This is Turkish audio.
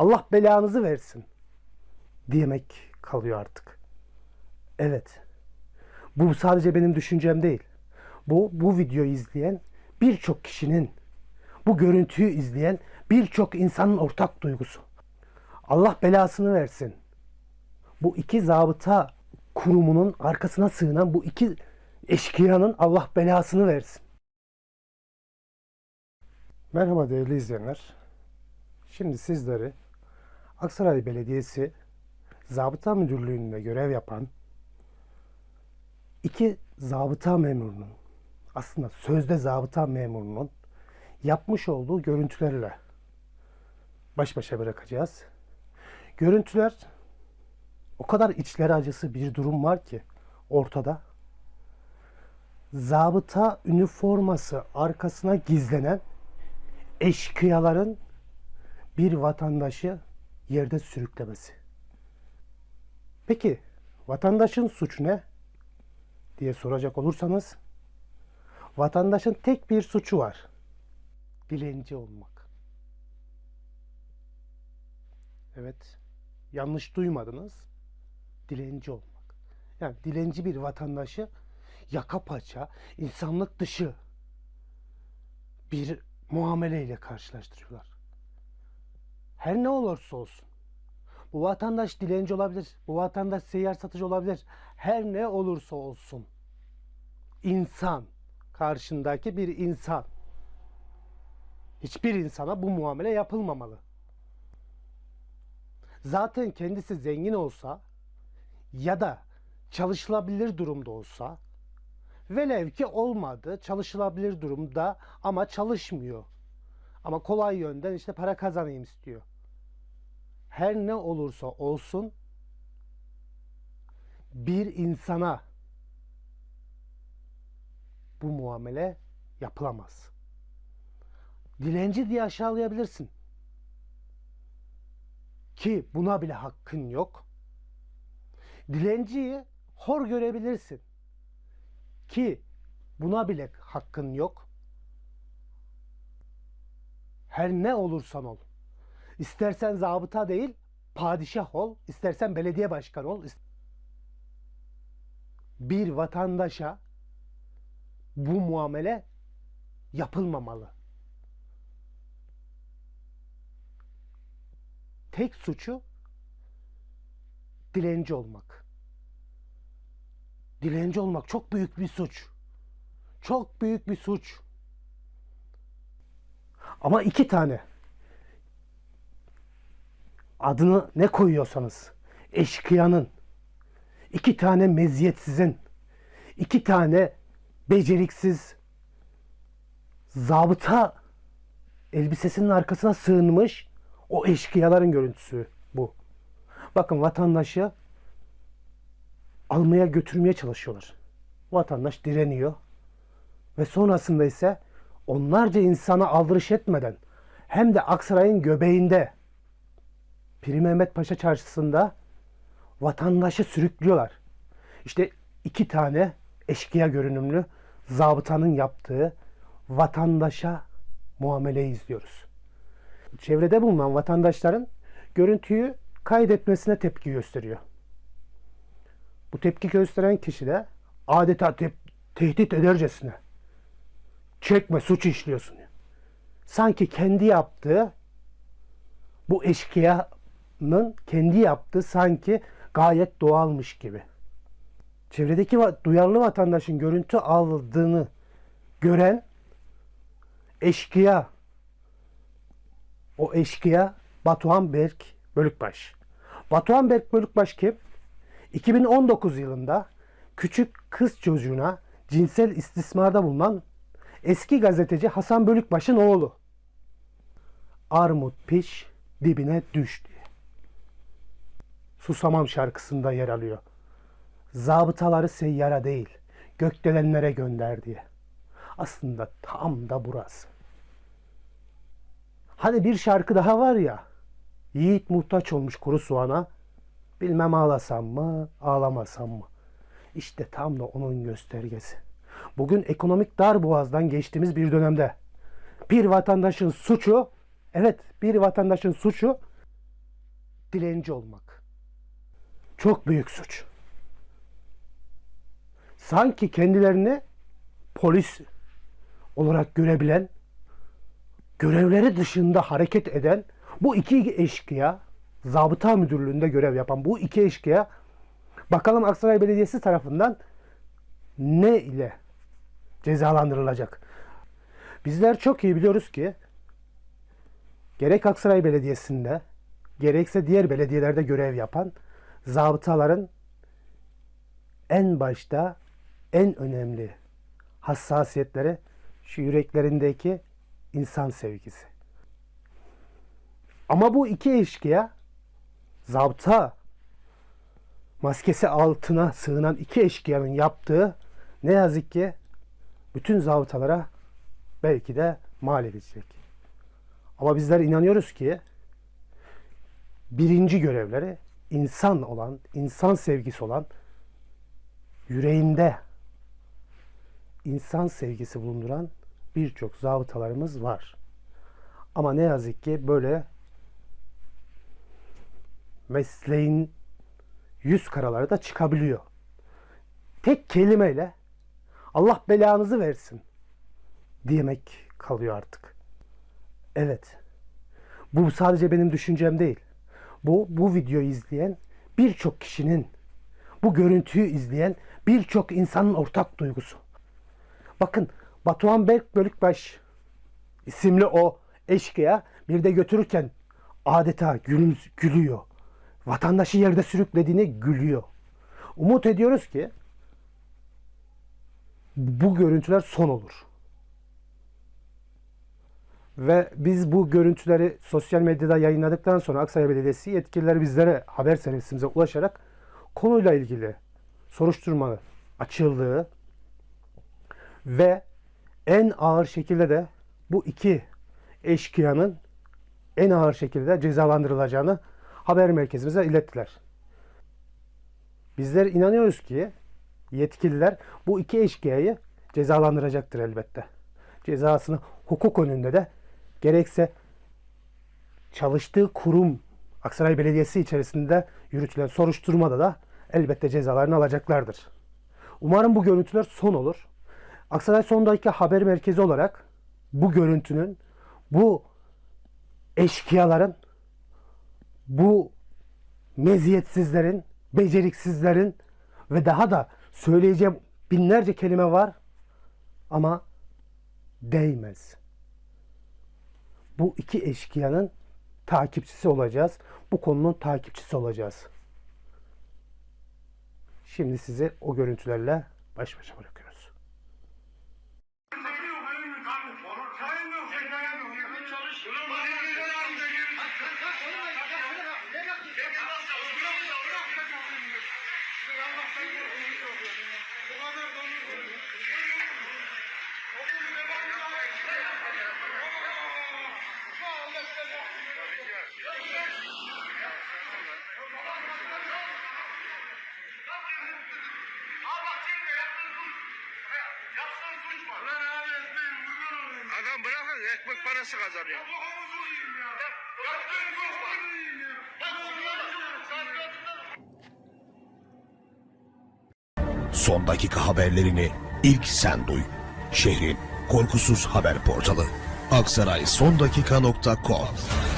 Allah belanızı versin diyemek kalıyor artık. Evet. Bu sadece benim düşüncem değil. Bu bu videoyu izleyen birçok kişinin bu görüntüyü izleyen birçok insanın ortak duygusu. Allah belasını versin. Bu iki zabıta kurumunun arkasına sığınan bu iki eşkıyanın Allah belasını versin. Merhaba değerli izleyenler. Şimdi sizleri Aksaray Belediyesi Zabıta Müdürlüğü'nde görev yapan iki zabıta memurunun aslında sözde zabıta memurunun yapmış olduğu görüntülerle baş başa bırakacağız. Görüntüler o kadar içleri acısı bir durum var ki ortada. Zabıta üniforması arkasına gizlenen eşkıyaların bir vatandaşı yerde sürüklemesi. Peki vatandaşın suçu ne diye soracak olursanız vatandaşın tek bir suçu var. Dilenci olmak. Evet. Yanlış duymadınız. Dilenci olmak. Yani dilenci bir vatandaşı yaka paça, insanlık dışı bir muameleyle karşılaştırıyorlar. Her ne olursa olsun. Bu vatandaş dilenci olabilir. Bu vatandaş seyyar satıcı olabilir. Her ne olursa olsun. İnsan. Karşındaki bir insan. Hiçbir insana bu muamele yapılmamalı. Zaten kendisi zengin olsa ya da çalışılabilir durumda olsa velev ki olmadı çalışılabilir durumda ama çalışmıyor. Ama kolay yönden işte para kazanayım istiyor. Her ne olursa olsun bir insana bu muamele yapılamaz. Dilenci diye aşağılayabilirsin. Ki buna bile hakkın yok. Dilenciyi hor görebilirsin. Ki buna bile hakkın yok. Her ne olursan ol. İstersen zabıta değil, padişah ol. istersen belediye başkanı ol. Bir vatandaşa bu muamele yapılmamalı. Tek suçu dilenci olmak. Dilenci olmak çok büyük bir suç. Çok büyük bir suç. Ama iki tane. Adını ne koyuyorsanız. Eşkıyanın. iki tane meziyetsizin. iki tane beceriksiz zabıta elbisesinin arkasına sığınmış o eşkıyaların görüntüsü bu. Bakın vatandaşı almaya götürmeye çalışıyorlar. Vatandaş direniyor. Ve sonrasında ise onlarca insana aldırış etmeden hem de Aksaray'ın göbeğinde Piri Mehmet Paşa çarşısında vatandaşı sürüklüyorlar. İşte iki tane eşkıya görünümlü zabıtanın yaptığı vatandaşa muameleyi izliyoruz. Çevrede bulunan vatandaşların görüntüyü kaydetmesine tepki gösteriyor. Bu tepki gösteren kişi de adeta tep- tehdit edercesine çekme suç işliyorsun. Sanki kendi yaptığı bu eşkıyanın kendi yaptığı sanki gayet doğalmış gibi. Çevredeki duyarlı vatandaşın görüntü aldığını gören eşkıya o eşkıya Batuhan Berk Bölükbaş. Batuhan Berk Bölükbaş kim? 2019 yılında küçük kız çocuğuna cinsel istismarda bulunan eski gazeteci Hasan Bölükbaş'ın oğlu. Armut piş dibine düş diye. Susamam şarkısında yer alıyor. Zabıtaları seyyara değil, gökdelenlere gönder diye. Aslında tam da burası. Hani bir şarkı daha var ya. Yiğit muhtaç olmuş kuru soğana. Bilmem ağlasam mı, ağlamasam mı. İşte tam da onun göstergesi. Bugün ekonomik dar boğazdan geçtiğimiz bir dönemde bir vatandaşın suçu, evet bir vatandaşın suçu dilenci olmak. Çok büyük suç. Sanki kendilerini polis olarak görebilen, görevleri dışında hareket eden bu iki eşkıya, zabıta müdürlüğünde görev yapan bu iki eşkıya bakalım Aksaray Belediyesi tarafından ne ile cezalandırılacak? Bizler çok iyi biliyoruz ki gerek Aksaray Belediyesi'nde gerekse diğer belediyelerde görev yapan zabıtaların en başta en önemli hassasiyetleri şu yüreklerindeki insan sevgisi. Ama bu iki eşkıya zabıta maskesi altına sığınan iki eşkıyanın yaptığı ne yazık ki bütün zabıtalara belki de mal edecek. Ama bizler inanıyoruz ki birinci görevleri insan olan, insan sevgisi olan, yüreğinde insan sevgisi bulunduran birçok zabıtalarımız var. Ama ne yazık ki böyle mesleğin yüz karaları da çıkabiliyor. Tek kelimeyle Allah belanızı versin diyemek kalıyor artık. Evet. Bu sadece benim düşüncem değil. Bu bu videoyu izleyen birçok kişinin bu görüntüyü izleyen birçok insanın ortak duygusu. Bakın Batuhan Berk Bölükbaş isimli o eşkıya bir de götürürken adeta gülüm, gülüyor. Vatandaşı yerde sürüklediğine gülüyor. Umut ediyoruz ki bu görüntüler son olur. Ve biz bu görüntüleri sosyal medyada yayınladıktan sonra Aksaray Belediyesi yetkilileri bizlere haber servisimize ulaşarak konuyla ilgili soruşturma açıldığı ve en ağır şekilde de bu iki eşkıyanın en ağır şekilde cezalandırılacağını haber merkezimize ilettiler. Bizler inanıyoruz ki yetkililer bu iki eşkıyayı cezalandıracaktır elbette. Cezasını hukuk önünde de gerekse çalıştığı kurum Aksaray Belediyesi içerisinde yürütülen soruşturmada da elbette cezalarını alacaklardır. Umarım bu görüntüler son olur. Aksaray son dakika haber merkezi olarak bu görüntünün, bu eşkıyaların, bu meziyetsizlerin, beceriksizlerin ve daha da söyleyeceğim binlerce kelime var ama değmez. Bu iki eşkıyanın takipçisi olacağız. Bu konunun takipçisi olacağız. Şimdi sizi o görüntülerle baş başa bırakıyoruz. Adam bırakın ekmek parası kazanıyor. Son dakika haberlerini ilk sen duy. Şehrin korkusuz haber portalı. Aksaray son dakika.com